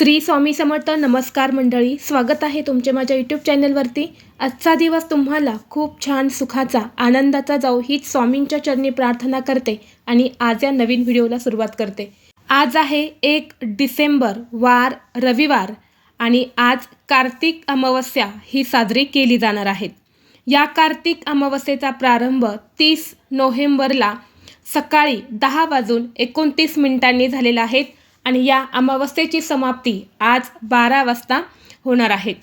श्री स्वामी समर्थ नमस्कार मंडळी स्वागत आहे तुमचे माझ्या यूट्यूब चॅनलवरती आजचा दिवस तुम्हाला खूप छान सुखाचा आनंदाचा जाऊ हीच स्वामींच्या चरणी प्रार्थना करते आणि आज या नवीन व्हिडिओला सुरुवात करते. आज आहे एक डिसेंबर वार रविवार आणि आज कार्तिक अमावस्या ही साजरी केली जाणार आहेत या कार्तिक अमावस्येचा प्रारंभ तीस नोव्हेंबरला सकाळी दहा वाजून एकोणतीस मिनिटांनी झालेला आहे. आणि या अमावस्येची समाप्ती आज बारा वाजता होणार आहे.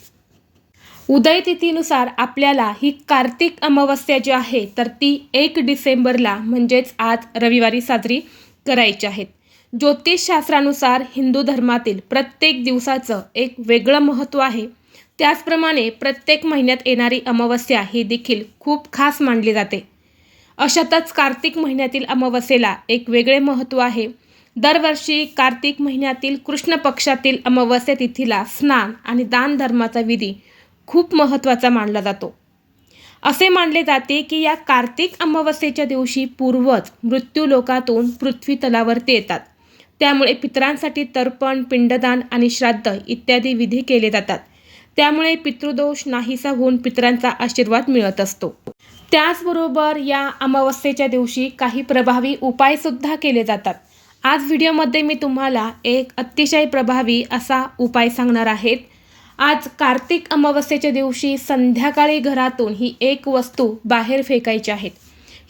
उदय तिथीनुसार आपल्याला ही कार्तिक अमावस्या जी आहे तर ती एक डिसेंबरला म्हणजेच आज रविवारी साजरी करायची आहेत ज्योतिषशास्त्रानुसार हिंदू धर्मातील प्रत्येक दिवसाचं एक वेगळं महत्त्व आहे. त्याचप्रमाणे प्रत्येक महिन्यात येणारी अमावस्या ही देखील खूप खास मानली जाते. अशातच कार्तिक महिन्यातील अमावस्येला एक वेगळे महत्त्व आहे. दरवर्षी कार्तिक महिन्यातील कृष्ण पक्षातील अमावस्या तिथीला स्नान आणि दान धर्माचा विधी खूप महत्त्वाचा मानला जातो. असे मानले जाते की या कार्तिक अमावस्येच्या दिवशी पूर्वज मृत्यू लोकातून पृथ्वी तलावरती येतात. त्यामुळे पितरांसाठी तर्पण पिंडदान आणि श्राद्ध इत्यादी विधी केले जातात. त्यामुळे पितृदोष नाहीसा होऊन पितरांचा आशीर्वाद मिळत असतो. त्याचबरोबर या अमावस्येच्या दिवशी काही प्रभावी उपायसुद्धा केले जातात. आज व्हिडिओमध्ये मी तुम्हाला एक अतिशय प्रभावी असा उपाय सांगणार आहेत. आज कार्तिक अमावस्येच्या दिवशी संध्याकाळी घरातून ही एक वस्तू बाहेर फेकायची आहेत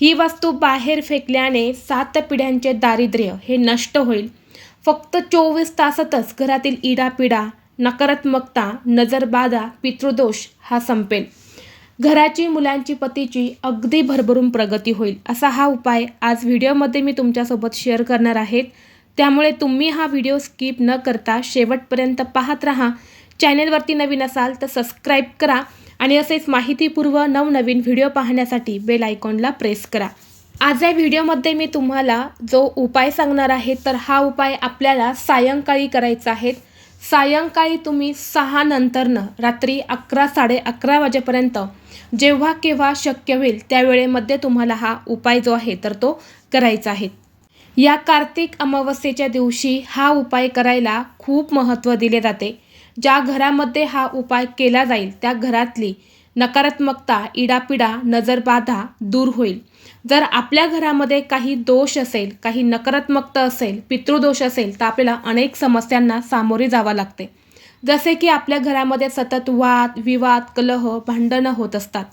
ही वस्तू बाहेर फेकल्याने सात पिढ्यांचे दारिद्र्य हे नष्ट होईल. फक्त चोवीस तासातच घरातील इडापिडा नकारात्मकता नजरबाधा पितृदोष हा संपेल. घराची मुलांची पतीची अगदी भरभरून प्रगती होईल असा हा उपाय आज व्हिडिओमध्ये मी तुमच्यासोबत शेअर करणार आहेत त्यामुळे तुम्ही हा व्हिडिओ स्किप न करता शेवटपर्यंत पाहत राहा. चॅनेलवरती नवीन असाल तर सबस्क्राईब करा आणि असेच माहितीपूर्व नवनवीन व्हिडिओ पाहण्यासाठी बेल आयकॉनला प्रेस करा. आज या व्हिडिओमध्ये मी तुम्हाला जो उपाय सांगणार आहे तर हा उपाय आपल्याला सायंकाळी करायचा आहे. सायंकाळी तुम्ही सहा नंतरनं रात्री अकरा साडे अकरा वाजेपर्यंत जेव्हा केव्हा शक्य होईल त्यावेळेमध्ये तुम्हाला हा उपाय जो आहे तर तो करायचा आहे. या कार्तिक अमावस्येच्या दिवशी हा उपाय करायला खूप महत्त्व दिले जाते. ज्या घरामध्ये हा उपाय केला जाईल त्या घरातली नकारात्मकता इडापिडा नजरबाधा दूर होईल. जर आपल्या घरामध्ये काही दोष असेल काही नकारात्मकता असेल पितृदोष असेल तर आपल्याला अनेक समस्यांना सामोरे जावं लागते. जसे की आपल्या घरामध्ये सतत वाद विवाद कलह भांडणं होत असतात.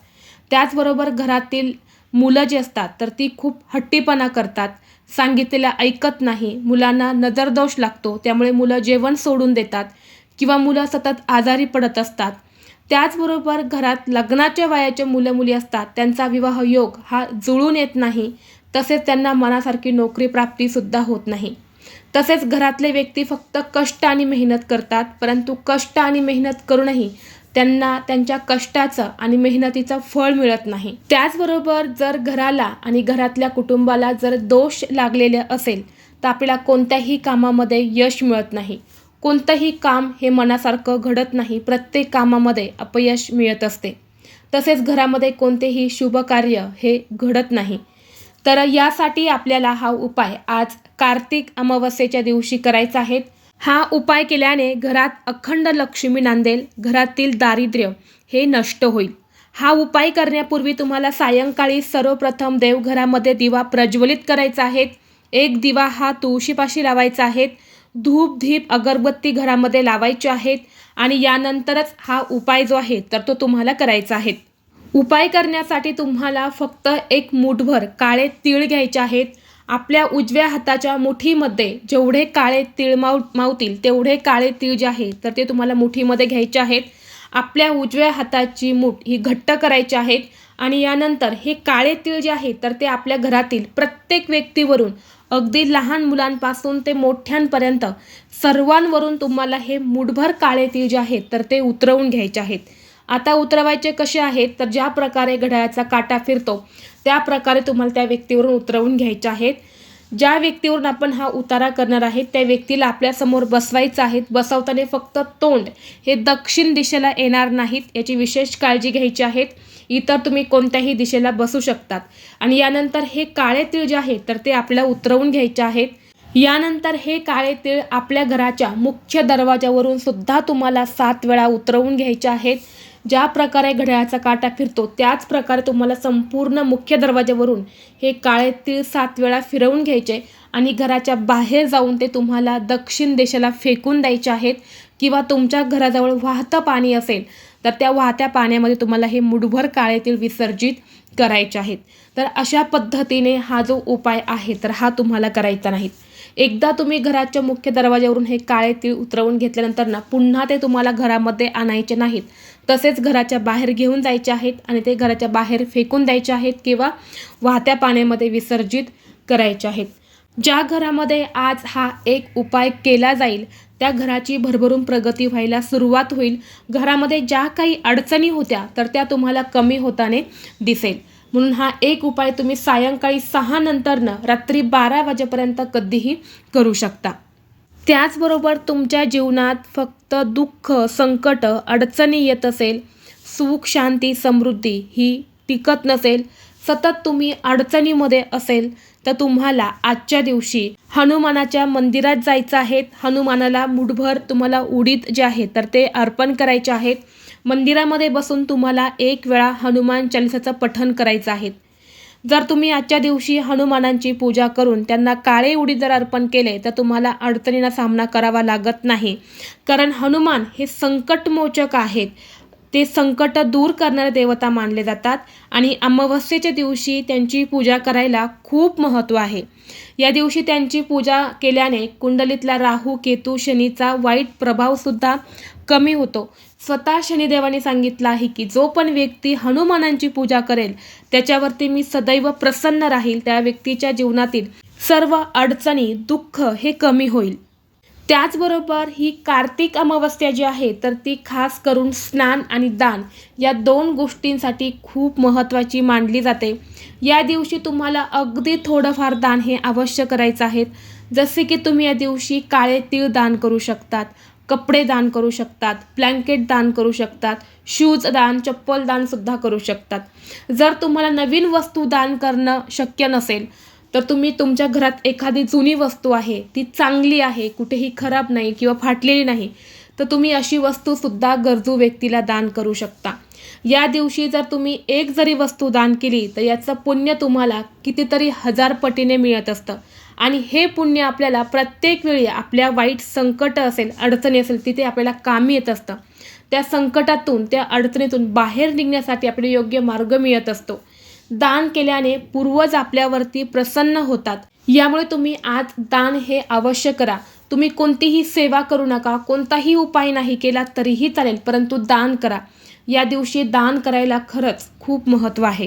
त्याचबरोबर घरातील मुलं जी असतात तर ती खूप हट्टीपणा करतात. सांगितलेलं ऐकत नाही मुलांना नजरदोष लागतो त्यामुळे मुलं जेवण सोडून देतात किंवा मुलं सतत आजारी पडत असतात. त्याचबरोबर घरात लग्नाच्या वयाच्या मुलं मुली असतात त्यांचा विवाह योग हा जुळून येत नाही. तसेच त्यांना मनासारखी नोकरी प्राप्तीसुद्धा होत नाही. तसेच घरातले व्यक्ती फक्त कष्ट आणि मेहनत करतात परंतु कष्ट आणि मेहनत करूनही त्यांना त्यांच्या कष्टाचं आणि मेहनतीचं फळ मिळत नाही. त्याचबरोबर जर घराला आणि घरातल्या कुटुंबाला जर दोष लागलेले असेल तर आपल्याला कोणत्याही कामामध्ये यश मिळत नाही. कोणतंही काम हे मनासारखं घडत नाही. प्रत्येक कामामध्ये अपयश मिळत असते. तसेच घरामध्ये कोणतेही शुभ कार्य हे घडत नाही. तर यासाठी आपल्याला हा उपाय आज कार्तिक अमावस्येच्या दिवशी करायचा आहे. हा उपाय केल्याने घरात अखंड लक्ष्मी नांदेल घरातील दारिद्र्य हे नष्ट होईल. हा उपाय करण्यापूर्वी तुम्हाला सायंकाळी सर्वप्रथम देवघरामध्ये दिवा प्रज्वलित करायचा आहे. एक दिवा हा तुळशीपाशी लावायचा आहे. धूप धीप अगरबत्ती घरामध्ये लावायचे आहेत आणि यानंतरच हा उपाय जो आहे तर तो तुम्हाला करायचा आहे. उपाय करण्यासाठी तुम्हाला फक्त एक मूठभर काळे तीळ घ्यायचे आहेत. आपल्या उजव्या हाताच्या मुठीमध्ये जेवढे काळे तीळ माव मावतील तेवढे काळे तीळ जे आहे तर ते तुम्हाला मुठीमध्ये घ्यायचे आहेत. आपल्या उजव्या हाताची मूठ ही घट्ट करायची आहेत आणि यानंतर हे काळे तीळ जे आहे तर ते आपल्या घरातील प्रत्येक व्यक्तीवरून अगदी लहान मुलांपासून ते मोठ्यांपर्यंत सर्वांवरून तुम्हाला हे मुठभर काळे तीळ जे आहेत तर ते उतरवून घ्यायचे आहेत. आता उतरवायचे कसे आहेत तर ज्या प्रकारे घड्याळाचा काटा फिरतो त्या प्रकारे तुम्हाला त्या व्यक्तीवरून उतरवून घ्यायचे आहेत. ज्या व्यक्तीवरून आपण हा उतारा करणार आहे त्या व्यक्तीला आपल्यासमोर बसवायचं आहे बसवताना फक्त तोंड हे दक्षिण दिशेला येणार नाहीत याची विशेष काळजी घ्यायची आहेत इतर तुम्ही कोणत्याही दिशेला बसू शकतात. आणि यानंतर हे काळे तीळ जे आहे तर ते आपल्याला उतरवून घ्यायचे आहेत. यानंतर हे काळे तीळ आपल्या घराच्या मुख्य दरवाजावरून सुद्धा तुम्हाला सात वेळा उतरवून घ्यायचे आहेत. ज्या प्रकारे घड्याळाचा काटा फिरतो त्याच प्रकारे तुम्हाला संपूर्ण मुख्य दरवाजावरून हे काळे तीळ सात वेळा फिरवून घ्यायचे आणि घराच्या बाहेर जाऊन ते तुम्हाला दक्षिण दिशेला फेकून द्यायचे आहेत किंवा तुमच्या घराजवळ वाहतं पाणी असेल तर त्या वाहत्या पाण्यामध्ये तुम्हाला हे मुठभर काळे तीळ विसर्जित करायचे आहेत. तर अशा पद्धतीने हा जो उपाय आहे तर हा तुम्हाला करायचा नाही. एकदा तुम्ही घराच्या मुख्य दरवाज्यावरून हे काळे तीळ उतरवून घेतल्यानंतर ना पुन्हा ते तुम्हाला घरामध्ये आणायचे नाहीत. तसेच घराच्या बाहेर घेऊन जायचे आहेत आणि ते घराच्या बाहेर फेकून द्यायचे आहेत किंवा वाहत्या पाण्यामध्ये विसर्जित करायचे आहेत. ज्या घरामध्ये आज हा एक उपाय केला जाईल त्या घराची भरभरून प्रगती व्हायला सुरुवात होईल. घरामध्ये ज्या काही अडचणी होत्या तर त्या तुम्हाला कमी होताने दिसेल. म्हणून हा एक उपाय तुम्ही सायंकाळी सहा नंतरनं रात्री बारा वाजेपर्यंत कधीही करू शकता. त्याचबरोबर तुमच्या जीवनात फक्त दुःख संकट अडचणी येत असेल सुख शांती समृद्धी ही टिकत नसेल सतत तुम्ही अडचणीमध्ये असेल तर तुम्हाला आजच्या दिवशी हनुमानाच्या मंदिरात जायचं आहे. हनुमानाला मुठभर तुम्हाला उडीद जे आहे तर ते अर्पण करायचे आहेत. मंदिरामध्ये बसून तुम्हाला एक वेळा हनुमान चालिसाचं पठण करायचं आहे. जर तुम्ही आजच्या दिवशी हनुमानांची पूजा करून त्यांना काळे उडी जर अर्पण केले तर तुम्हाला अडचणींना सामना करावा लागत नाही. कारण हनुमान हे संकटमोचक आहेत. ते संकट दूर करणारे देवता मानले जातात आणि अमावस्येच्या दिवशी त्यांची पूजा करायला खूप महत्त्व आहे. या दिवशी त्यांची पूजा केल्याने कुंडलीतला राहू केतू शनीचा वाईट प्रभावसुद्धा कमी होतो. स्वतः शनिदेवाने सांगितलं आहे की जो पण व्यक्ती हनुमानांची पूजा करेल त्याच्यावरती मी सदैव प्रसन्न राहील. त्या व्यक्तीच्या जीवनातील सर्व अडचणी दुःख हे कमी होईल. त्याचबरोबर ही कार्तिक अमावस्या जी आहे तर ती खास करून स्नान आणि दान या दोन गोष्टींसाठी खूप महत्त्वाची मानली जाते. या दिवशी तुम्हाला अगदी थोडंफार दान हे अवश्य करायचं आहे. जसे की तुम्ही या दिवशी काळे तीळ दान करू शकतात कपडे दान करू शकतात ब्लँकेट दान करू शकतात शूज दान चप्पल दानसुद्धा करू शकतात. जर तुम्हाला नवीन वस्तू दान करणं शक्य नसेल तर तुम्ही तुमच्या घरात एखादी जुनी वस्तू आहे ती चांगली आहे कुठेही खराब नाही किंवा फाटलेली नाही तर तुम्ही अशी वस्तूसुद्धा गरजू व्यक्तीला दान करू शकता. या दिवशी जर तुम्ही एक जरी वस्तू दान केली तर याचं पुण्य तुम्हाला कितीतरी हजार पटीने मिळत असतं. आणि हे पुण्य आपल्याला प्रत्येक वेळी आपल्या वाईट संकट असेल अडचणी असेल तिथे आपल्याला कामी येत असतं. त्या संकटातून त्या अडचणीतून बाहेर निघण्यासाठी आपल्याला योग्य मार्ग मिळत असतो. दान केल्याने पूर्वज आपल्यावरती प्रसन्न होतात. यामुळे तुम्ही आज दान हे अवश्य करा. तुम्ही कोणतीही सेवा करू नका कोणताही उपाय नाही केला तरीही चालेल परंतु दान करा. या दिवशी दान करायला खरंच खूप महत्त्व आहे.